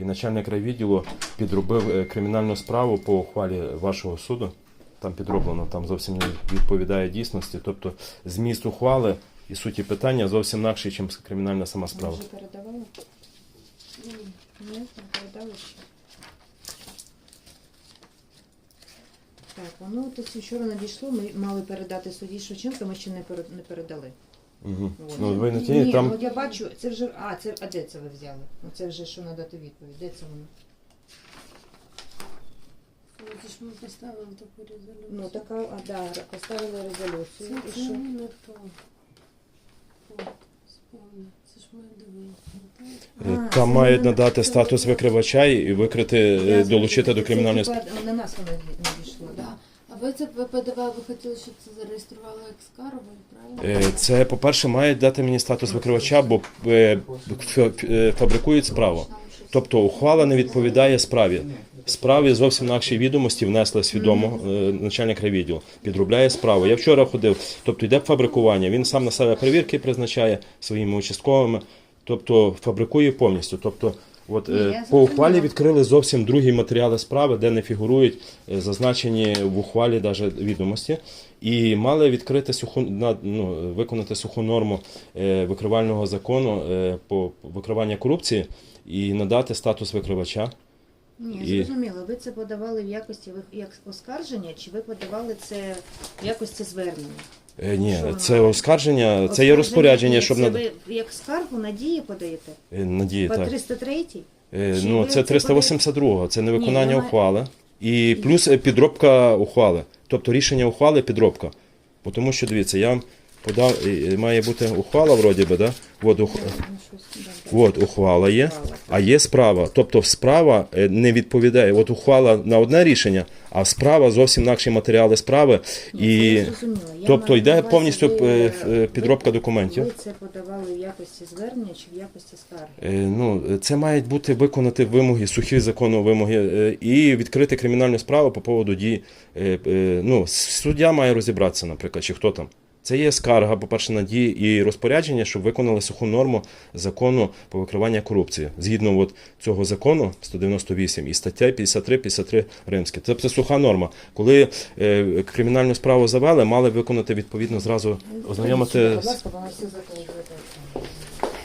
і начальник райвідділу підробив е, кримінальну справу по ухвалі вашого суду. Там підроблено, там зовсім не відповідає дійсності. Тобто зміст ухвали і суті питання зовсім інакший, ніж кримінальна сама справа. Може передавали? Ні, не передали ще. Так, воно ось вчора надійшло, ми мали передати судді Шевченка, ми ще не передали. Угу. От. Ну, ви не ті, Ні, там от я бачу, це вже. А, це а де це ви взяли? Ну це вже що надати відповідь. Де це воно? Це ж ми поставили таку резолюцію. Ну така, а да, поставили резолюцію. І Це що? не то. От. Це ж ми дивилися. е, А, там це мають надати статус викривача і викрити, е, долучити до це, кримінальної типа, справи. На нас воно надійшло, так? Да. А ви це ПДВ, ви хотіли, щоб це зареєстрували як скаргу, правильно? Е, Це, по-перше, мають дати мені статус викривача, бо е, ф- е, фабрикують справу. Тобто ухвала не відповідає справі. В справі зовсім інакші відомості внесли свідомо е, начальник райвідділу. Підробляє справу. Я вчора ходив. Тобто йде фабрикування. Він сам на себе перевірки призначає своїми участковими. Тобто фабрикує повністю. Тобто, от Ні, е, по ухвалі відкрили зовсім другі матеріали справи, де не фігурують е, зазначені в ухвалі даже відомості. І мали відкрити суху на- ну, виконати суху норму е, викривального закону е, по викривання корупції і надати статус викривача. Ні, І- зрозуміло. Ви це подавали в якості як оскарження, чи ви подавали це в якості звернення? Е, Ні, Що це оскарження, це є розпорядження, щоб це над... ви як скаргу надії подаєте? Е, надії, По так. 303? Е, Чи Ну, ви це це 382, це невиконання Ні, ухвали. І плюс е, підробка ухвали. Тобто рішення ухвали підробка. Бо тому що дивіться, я вам подав, має бути ухвала вроді би, да? От, ух... Ну. От ухвала є, а є справа. Тобто справа е, не відповідає. От ухвала на одне рішення, а справа зовсім інакші матеріали справи. І зрозуміла. Я тобто йде повністю е, е, підробка документів. Ви це подавали в якості звернення чи в якості скарги? Ну, це мають бути виконати вимоги, сухі закону вимоги і відкрити кримінальну справу по поводу дій. Ну, суддя має розібратися, наприклад, чи хто там. Це є скарга, по-перше, на дії і розпорядження, щоб виконали суху норму закону по викривання корупції. Згідно от цього закону 198 і стаття 53-53 римське. Тобто це суха норма. Коли е, кримінальну справу завели, мали виконати відповідно зразу ознайомити.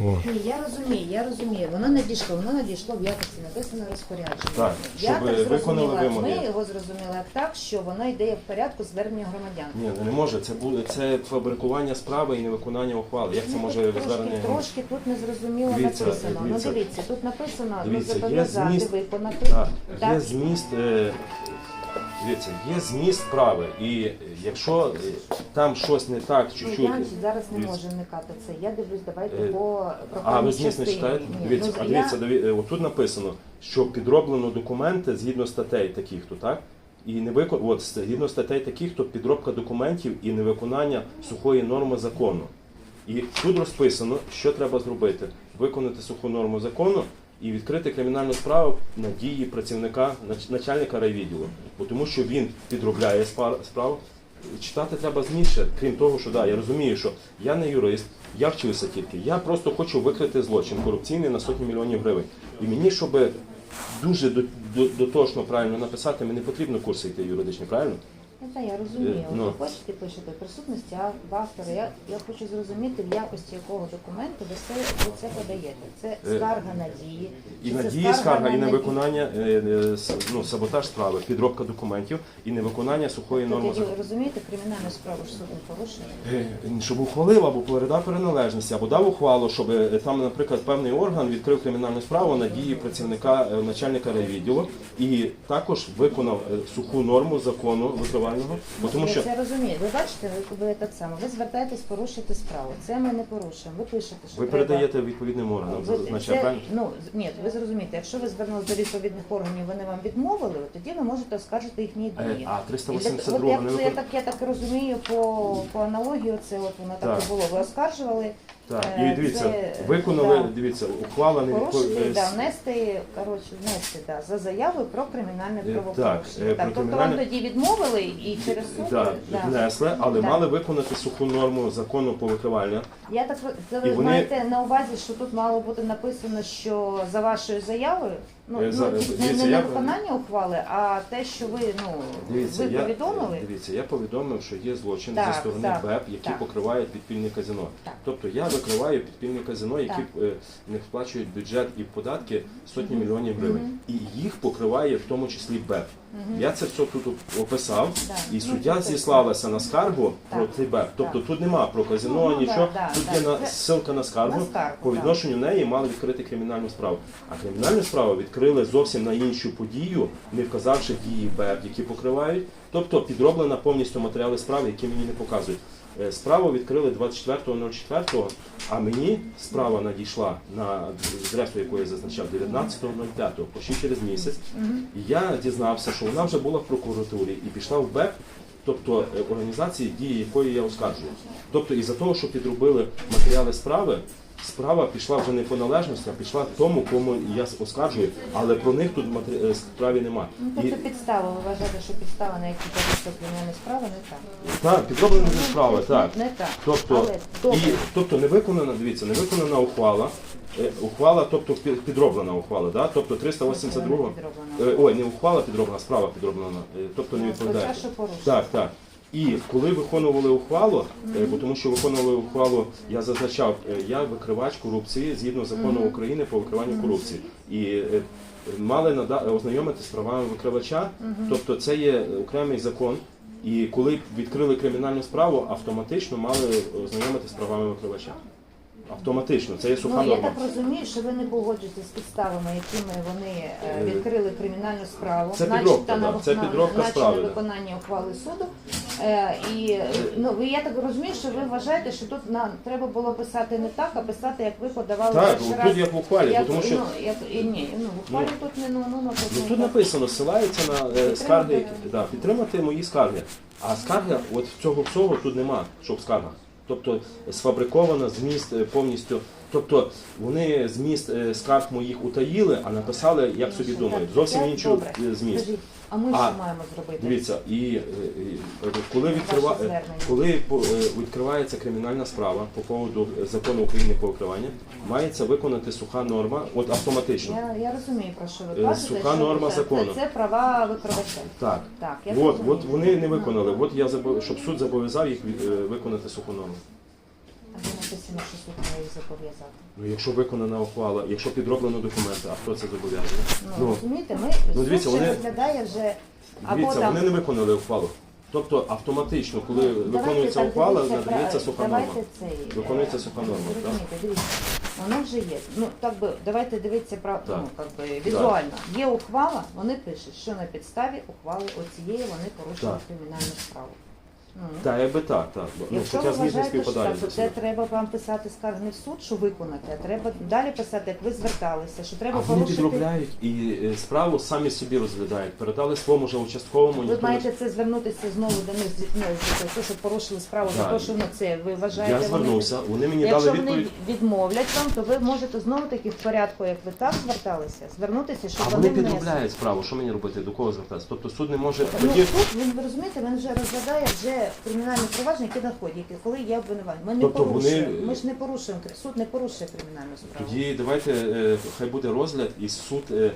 Ні, я розумію, я розумію. Воно надійшло, воно надійшло в якості написано розпорядження. Так, я щоб так виконали зрозуміла, вимоги. ми його зрозуміли як так, що воно йде в порядку звернення громадян. Ні, не може. Це буде це фабрикування справи і невиконання ухвали. Як це Ну, може трошки, звернення? трошки тут незрозуміло Дивіться, написано. дивіться. Ну дивіться, тут написано Дивіться, ну, є зобов'язати зміст- виконати. Так, є зміст. е, Дивіться, є зміст справи, і якщо е, там щось не так, Ну, чуть-чуть. я зараз не Дивіться. можу вникати це. Я дивлюсь, давайте Е, по А ви зміст не читаєте? Дивіться, ну, а я- дивіться, е, отут написано, що підроблено документи згідно статей таких, то так? І не викон... от, згідно статей таких, то підробка документів і невиконання сухої норми закону. І тут розписано, що треба зробити: виконати суху норму закону і відкрити кримінальну справу на дії працівника начальника райвідділу. Бо тому що він підробляє справу. Читати треба зміше, крім того, що да, я розумію, що я не юрист, я вчився тільки. Я просто хочу викрити злочин корупційний на сотні мільйонів гривень. І мені, щоб дуже до- до- дотошно правильно написати, мені потрібно курси йти юридичні, правильно? Ну, так, я розумію. Е, ну. Ви хочете пишете присутності а- автора. Я, я хочу зрозуміти, в якості якого документу ви це, ви це подаєте. Це Е, скарга на дії. І чи на це дії скарга, і на виконання е, е, с- ну, саботаж справи, підробка документів і невиконання сухої норми Тоді закону. розумієте, кримінальну справу ж суд не порушує. Е, Щоб ухвалив або передав переналежність, або дав ухвалу, щоб е, там, наприклад, певний орган відкрив кримінальну справу на дії працівника е, начальника райвідділу і також виконав е, суху норму закону викривального, бо тому я це розумію. Ви бачите, ви, ви так само. Ви звертаєтесь порушити справу. Це ми не порушуємо. Ви пишете, що ви треба... передаєте відповідним органам, Ви- правильно? ну з- ні, ви зрозумієте, якщо ви звернулися до відповідних органів, вони вам відмовили, от тоді ви можете оскаржити їхні Е, дії. А І для- 382 от не як це, я виконує? так я так розумію по, по аналогії, це от воно так, Так. і було. Ви оскаржували, Так, е, і дивіться, це, виконали, да. дивіться, ухвалений не е, да, внести, коротше, внести да, за заявою про кримінальне Е, правопорушення. так, е, про тобто кримінальне- вам тоді відмовили і через суд. Да, внесли, але Да. мали виконати суху норму закону по викриванню. Я так це І ви вони- маєте на увазі, що тут мало бути написано, що за вашою заявою Ну, Е, Зараз, ну, не, дивіться, не я- виконання ухвали, а те, що ви ну Дивіться, ви я, повідомили. дивіться, я повідомив, що є злочин Так, зі сторони так, БЕП, які так. покривають підпільне казино. Так. Тобто я викриваю підпільне казино, які е, не сплачують бюджет і податки сотні мільйонів гривень. І їх покриває в тому числі БЕП. Я це все тут описав, Да. і Ну, суддя зіслалася на скаргу про тебе. Тобто тут нема про казино, Ну, ну, нічого. тут да. є на ссылка на скаргу. На скаргу, По відношенню неї мали відкрити кримінальну справу. А кримінальну справу відкрили зовсім на іншу подію, не вказавши дії БЕП, які покривають. Тобто підроблена повністю матеріали справи, які мені не показують. Е, Справу відкрили 24.04, а мені справа надійшла на адресу, яку я зазначав 19.05, почти через місяць. І я дізнався, що вона вже була в прокуратурі і пішла в БЕП, тобто е, організації, дії якої я оскаржую. Тобто, із-за того, що підробили матеріали справи, справа пішла вже не по належності, а пішла тому, кому я оскаржую, але про них тут матері... е, справі нема. Ну, І, тобто підстава, ви вважаєте, що підстава, на якій порушує кримінальна справа, не так. так, підроблені вже справи, так. Не, не так. Тобто, Але і, тобто не виконана, дивіться, не виконана ухвала. Е, Ухвала, тобто підроблена ухвала, да? тобто 382 Вона підроблена. Е, Ой, не ухвала підроблена, справа підроблена, тобто не Ну, відповідає. Так, так. І коли виконували ухвалу, е, бо тому що виконували ухвалу, я зазначав, е, я викривач корупції згідно закону України по викриванню корупції. І е, мали нада- ознайомити з правами викривача, тобто це є окремий закон. І коли відкрили кримінальну справу, автоматично мали ознайомити з правами викривача. Автоматично, це є суха Ну, я норма. так розумію, що ви не погоджуєтесь з підставами, якими вони е, Е, відкрили кримінальну справу, це підробка, да, це підробка наче справи, да. виконання ухвали суду. Е, і ну, ви, я так розумію, що ви вважаєте, що тут на, треба було писати не так, а писати, як ви подавали Так, перший от раз. тут як в ухвалі, Як, тому що ну, як, і, ні, ну, в ухвалі тут не, ну, ну, ну, тут Ну не тут так. написано, ссилається на е, скарги, да, підтримати мої скарги. А скарга, от цього всього тут нема, щоб скарга. Тобто сфабрикована зміст е, повністю. Тобто вони зміст е, скарг моїх утаїли, а написали, як собі думають. Зовсім іншу добре. е, зміст. Скажіть, а ми А, що маємо зробити? Дивіться, і, е, е, коли, відкрива... Е, коли по- е, відкривається кримінальна справа по поводу закону України про викривання, мається виконати суха норма, от автоматично. Я, я розумію, про що ви Е, кажете. суха що норма це, закону. Це, це права викривача. Так. Так, я От, зрозуміла. от вони не виконали. От я забо- щоб суд зобов'язав їх е, виконати суху норму. А де написано, що суд має їх зобов'язати? Ну, якщо виконана ухвала, якщо підроблено документи, а хто це зобов'язує? Ну, Ну, розумієте, ми ну, суд дивіться, ще вони- розглядає вже або Дивіться, там. вони не виконали ухвалу. Тобто автоматично, коли Ну, давайте виконується так ухвала, дивіться, надається пра- суха давайте норма. Цей, Виконується е, суха норма, ну, так? Розумієте, дивіться, воно вже є. Ну так би давайте дивитися прав... Так. ну, как би, візуально. Є ухвала, вони пишуть, що на підставі ухвали оцієї вони порушили Так. кримінальну справу. Так, якби так, так. Ну, Якщо ви хоча зміст не вважаєте, що співпадає. так, то це треба вам писати скарги не в суд, що виконати, а треба далі писати, як ви зверталися, що А треба вони порушити. підробляють і е, справу самі собі розглядають. Передали своєму же участковому. Ви ніхто не- маєте це звернутися знову до них з ну, за те, що порушили справу, за Так. те, що на це ви вважаєте. Я вони- звернувся, вони мені Якщо дали вони відповідь. відмовлять вам, то ви можете знову таки в порядку, як ви так зверталися, звернутися, щоб А вони внесли. підробляють справу. Що мені робити? До кого звертатися? Тобто суд не може Ну, тоді. тут він ви розумієте, він вже розглядає вже кримінальне провадження, яке надходить, яке- коли є обвинувальні. Ми не Тобто вони- порушуємо. Ми ж не порушуємо. Суд не порушує кримінальну справу. Тоді давайте е, хай буде розгляд, і суд е,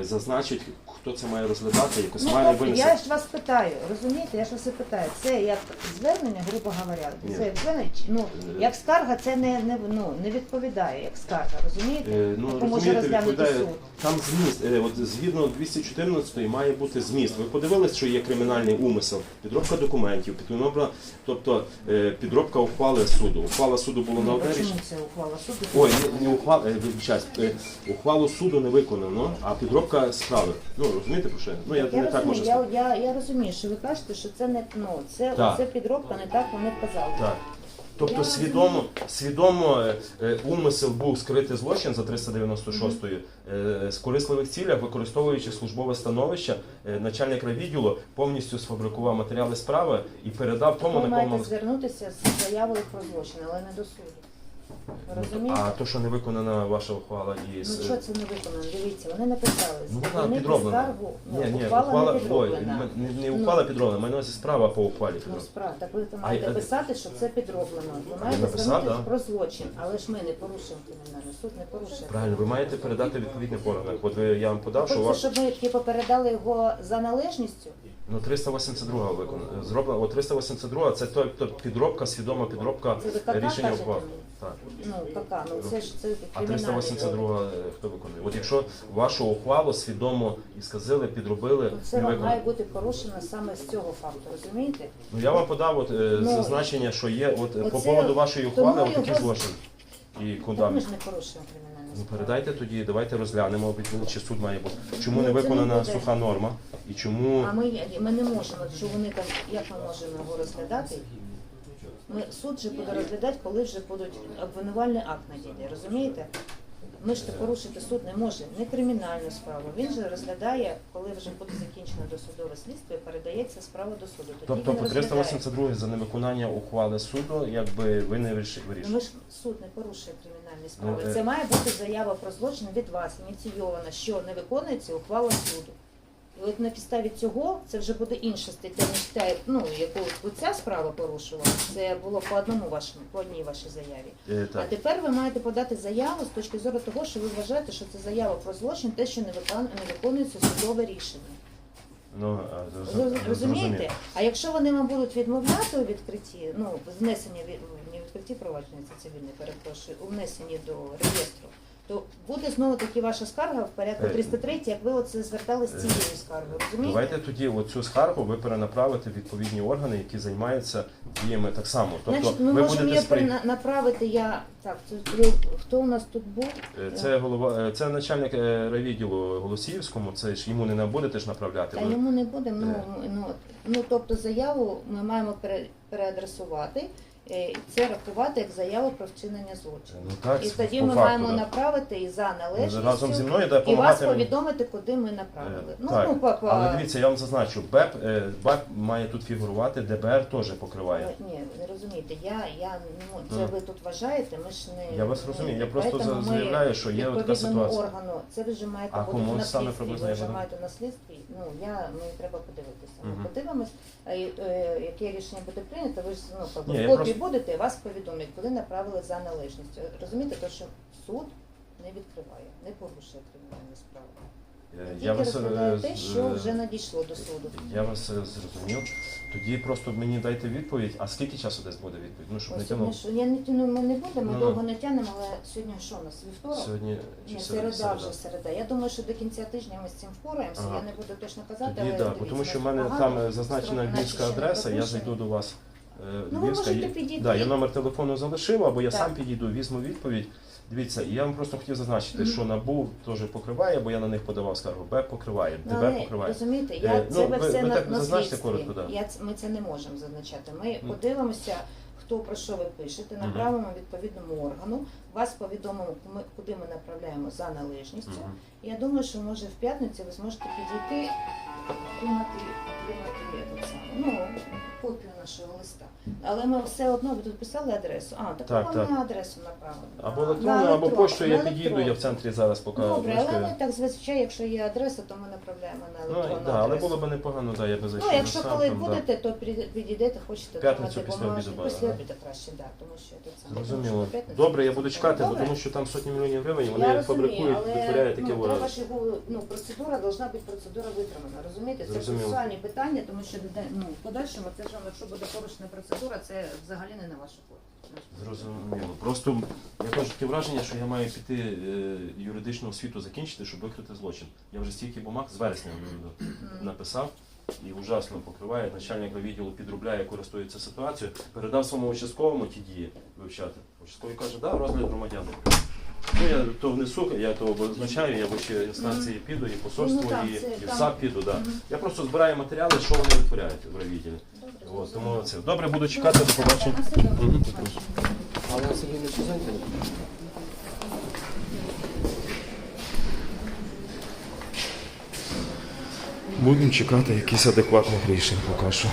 е, зазначить, хто це має розглядати, якось Ну, має тобто, винести. я ж вас питаю, розумієте, я ж вас і питаю. Це як звернення, грубо говоря, Ні. це як звернення, чи- ну Е. як скарга, це не, не ну не відповідає як скарга, розумієте? Е, Ну, Яку може розумієте, розглянути відповідає, суд. там зміст, е, от згідно 214 має бути зміст. Ви подивились, що є кримінальний умисел, підробка документів, підробка, тобто е, підробка ухвали суду. Ухвала суду була на Ну, одне чому рішення. це ухвала суду? Ой, не, не ухвала, е, вибачаюсь, е, ухвалу суду не виконано, а підробка справи. Ну, розумієте про що? я? Ну, я, Я, не так можу розумію, сказати. я, я, я розумію, що ви кажете, що це не ну, це, Так. це підробка, не так вони вказали. Так. Тобто свідомо, свідомо е, е, умисел був скрити злочин за 396 е, з корисливих цілях, використовуючи службове становище, е, начальник райвідділу повністю сфабрикував матеріали справи і передав тому, Ви на кому маєте звернутися з заявою про злочин, але не до суду. Розумієте? А то, що не виконана ваша ухвала і Ну що це не виконано? Дивіться, вони написали. Ну, вона підроблена. скаргу. Ні, ні, ухвала, не ой, підроблена. не, не Ну. ухвала підроблена, маю на увазі справа по ухвалі Ну, підроблена. справа, так ви там маєте а- писати, що це підроблено. Ви маєте написав, звернутися да? про злочин, але ж ми не порушуємо кримінальний суд, не порушує. Правильно, ви маєте передати відповідним органам. От ви, я вам подав, що у Хочете, вас щоб ми типу, передали його за належністю? Ну 382 виконана. Зроблена, о, 382 це то, то підробка, свідома підробка Це КК рішення кажете. Так. Ну, яка? Ну це ж це А кримінальний. 382 е, хто виконує? От якщо вашу ухвалу свідомо і сказали, підробили, Ну, Це не має виконали. бути порушено саме з цього факту, розумієте? Ну я вам подав от, е, Ну, зазначення, що є от е, по оце- поводу вашої тому ухвали от такі його- злочини. І куди? Так ми ж не порушуємо кримінальну Ну передайте тоді, давайте розглянемо, чи суд має бути. Чому Ну, не це не виконана буде. суха норма? І чому А ми, ми не можемо, що вони там, як ми можемо його розглядати? Ми суд вже буде розглядати, коли вже будуть обвинувальний акт надійде, розумієте? Ми ж порушити суд не може, не кримінальну справу. Він же розглядає, коли вже буде закінчено досудове слідство і передається справа до суду. Тоді тобто по розглядає. 382 за невиконання ухвали суду, якби ви не вирішили. Ну, ми ж суд не порушує кримінальні справи. Ну, е- Це має бути заява про злочин від вас, ініційована, що не виконується ухвала суду. От на підставі цього це вже буде інша стаття, ніж та, ну, яку ця справа порушувала. Це було по одному вашому, по одній вашій заяві. Е, А тепер ви маєте подати заяву з точки зору того, що ви вважаєте, що це заява про злочин, те, що не викон- не виконується судове рішення. Ну, розумієте? А якщо вони вам будуть відмовляти у відкритті, ну внесення від не відкритті провадження, це цивільне, перепрошую, у внесенні до реєстру, то буде знову таки ваша скарга в порядку Е, 303, як ви оце звертались з цією скаргою. Розумієте? Давайте тоді оцю скаргу ви перенаправите в відповідні органи, які займаються діями так само. Тобто Значить, ми ви можемо будете її спри... перена- направити. Я так, це хто у нас тут був? Е, Це голова, е, це начальник е, райвідділу Голосіївському. Це ж йому не будете ж направляти. Та ви- йому не будемо. Ну, Е. ну, ну тобто заяву ми маємо пере- переадресувати. Е, і Це рахувати як заяву про вчинення злочину. Ну так, І тоді по ми факту, маємо да. направити і за належністю, разом зі мною де і вас допомагати мені. повідомити, куди ми направили. Е, Ну, так, ну, по, по... але дивіться, я вам зазначу, БЕП, е, БЕП має тут фігурувати, ДБР теж покриває. Е, Ні, не розумієте, я, я ну, це Ну. ви тут вважаєте, ми ж не... Я вас розумію, я просто поэтому ми заявляю, що є така відповідному ситуація. органу, це ви вже маєте А бути кому на саме слідстві, приблизно ви я вже буду? маєте на слідстві, ну, я, мені треба подивитися. Ми подивимось, е, е, яке рішення буде прийнято, ви ж ну, Ні, я копії просто- будете, вас повідомлять, коли направили за належністю. Розумієте, то що суд не відкриває, не порушує кримінальну справу. Е, Я вас, розглядає е, те, що вже надійшло до суду. Я вас е, зрозумів. Тоді просто мені дайте відповідь, а скільки часу десь буде відповідь? Ну, щоб не сьогодні, тягнув. що я не тяну, ми не будемо, Ну, ну. довго не тягнемо, але сьогодні що у нас? Вівторок? Сьогодні чи Ні, середа? середа вже середа. Я думаю, що до кінця тижня ми з цим впораємося. Ага. Я не буду точно казати, Тоді але так, дивіться, тому що в мене там е, зазначена львівська адреса, я зайду до вас. Е, Ну, ви можете підійти. Да, я номер телефону залишив, або я Так. сам підійду, візьму відповідь. Дивіться, я вам просто хотів зазначити, Мгм. що НАБУ теж покриває, бо я на них подавав скаргу. БЕП покриває, Ну, ДБ але, покриває. розумієте, я Е, це ну, ви все ви на, так на зазначте коротко, да. Я, ми це не можемо зазначати. Ми Ну. подивимося, хто про що ви пишете, направимо відповідному органу, вас повідомимо, куди ми направляємо за належністю. Мгм. Я думаю, що може в п'ятницю ви зможете підійти, отримати, отримати це саме, ну, копію нашого листа. Але ми все одно ви тут писали адресу. А, так, Так, так. на адресу направили. Або електронно, на або електронну, поштою я на підійду, я в електронну. центрі зараз поки. Добре, але ми так зазвичай, якщо є адреса, то ми направляємо на Ну, електронну да, але адресу. було б непогано, да, я би зайшов. Ну, якщо сам, коли там, да. будете, то підійдете, хочете П'ятницю отримати після бумажку. обіду, Після да. обіду краще, да, тому що саме. Зрозуміло. Добре, я буду чекати, бо Добре. тому що там сотні мільйонів гривень, Я вони розумію, фабрикують, але, витворяють таке ну, треба ж його, ну, процедура должна бути процедура витримана, розумієте? Це Зрозуміло. процесуальні питання, тому що ну, в подальшому це ж, якщо буде порушена процедура, це взагалі не на вашу користь. Зрозуміло. Просто я кажу таке враження, що я маю піти е, юридичну освіту закінчити, щоб викрити злочин. Я вже стільки бумаг з вересня написав і ужасно покриває. Начальник відділу підробляє, користується ситуацією. Передав своєму участковому ті дії вивчати. Участковий каже, да, розгляд громадян. Ну я то внесу, я то обозначаю, я в вищі інстанції піду, і посольство, Ну, так, і, це і в там. САП піду. Да. Я просто збираю матеріали, що вони витворяють в райвідділі. Добре, От, тому це. Добре, буду чекати, до побачення. Мгм. Олена Сергійовна, чи знаєте? Будемо чекати якихось адекватних рішень поки що.